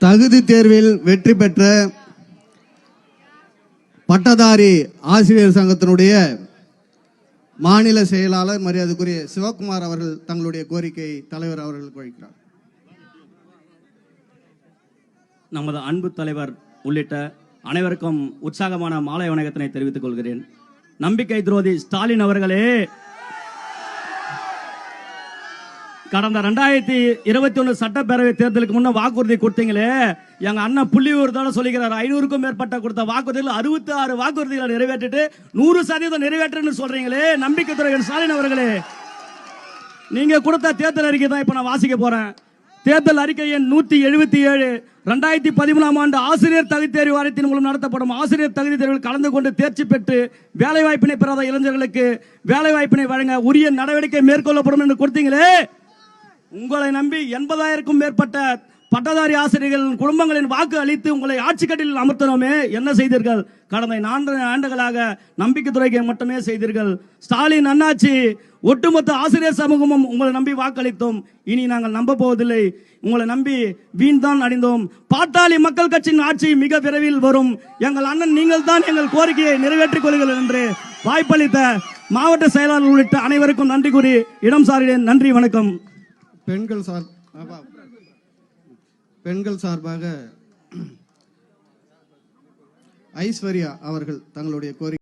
தகுதி தேர்வில் வெற்றி பெற்ற பட்டதாரி ஆசிரியர் சங்கத்தினுடைய மாநில செயலாளர் மரியாதைக்குரிய சிவகுமார் அவர்கள் தங்களுடைய கோரிக்கை தலைவர் அவர்களுக்கு வைக்கிறார் நமது அன்பு தலைவர் உள்ளிட்ட அனைவருக்கும் உற்சாகமான மாலை வணக்கத்தினை தெரிவித்துக் கொள்கிறேன். நம்பிக்கை துரோதி ஸ்டாலின் அவர்களே! கடந்த ரெண்டாயிரத்தி இருபத்தி ஒன்று சட்டப்பேரவை தேர்தலுக்கு முன்ன வாக்குறுதி கொடுத்தீங்களே எங்க அண்ணன் புள்ளியூர் தானே சொல்லிக்கிறார் ஐநூறுக்கும் மேற்பட்ட கொடுத்த வாக்குறுதிகள் அறுபத்தி ஆறு வாக்குறுதிகளை நிறைவேற்றிட்டு நூறு சதவீதம் நிறைவேற்றுன்னு சொல்றீங்களே நம்பிக்கை துறை ஸ்டாலின் அவர்களே. நீங்க கொடுத்த தேர்தல் அறிக்கை தான் இப்ப நான் வாசிக்க போறேன். தேர்தல் அறிக்கை எண் நூத்தி எழுபத்தி ஏழு. ரெண்டாயிரத்தி பதிமூணாம் ஆண்டு ஆசிரியர் தகுதி தேர்வு வாரியத்தின் மூலம் நடத்தப்படும் ஆசிரியர் தகுதி தேர்வில் கலந்து கொண்டு தேர்ச்சி பெற்று வேலை வாய்ப்பினை பெறாத இளைஞர்களுக்கு வேலை வாய்ப்பினை வழங்க உரிய நடவடிக்கை மேற்கொள்ளப்படும் என்று கொடுத்தீங்களே உங்களை நம்பி எண்பதாயிரக்கும் மேற்பட்ட பட்டதாரி ஆசிரியர்களின் குடும்பங்களின் வாக்கு அளித்து உங்களை ஆட்சி கட்டில் என்ன செய்தீர்கள்? கடந்த நான்கு ஆண்டுகளாக நம்பிக்கை துறைக்கு மட்டுமே செய்தீர்கள். ஸ்டாலின் அண்ணாச்சி ஒட்டுமொத்த ஆசிரியர் சமூகமும் உங்களை நம்பி வாக்களித்தோம். இனி நாங்கள் நம்ப போவதில்லை. உங்களை நம்பி வீண் தான் அடைந்தோம் பாட்டாளி மக்கள் கட்சியின் ஆட்சி மிக விரைவில் வரும். எங்கள் அண்ணன் நீங்கள் தான் எங்கள் கோரிக்கையை நிறைவேற்றிக் கொள்கிறீர்கள் என்று வாய்ப்பளித்த மாவட்ட செயலாளர் உள்ளிட்ட அனைவருக்கும் நன்றி கூறி இடம் சாரிடேன் நன்றி வணக்கம். பெண்கள் சார் பெண்கள் சார்பாக ஐஸ்வர்யா அவர்கள் தங்களுடைய கோரிக்கை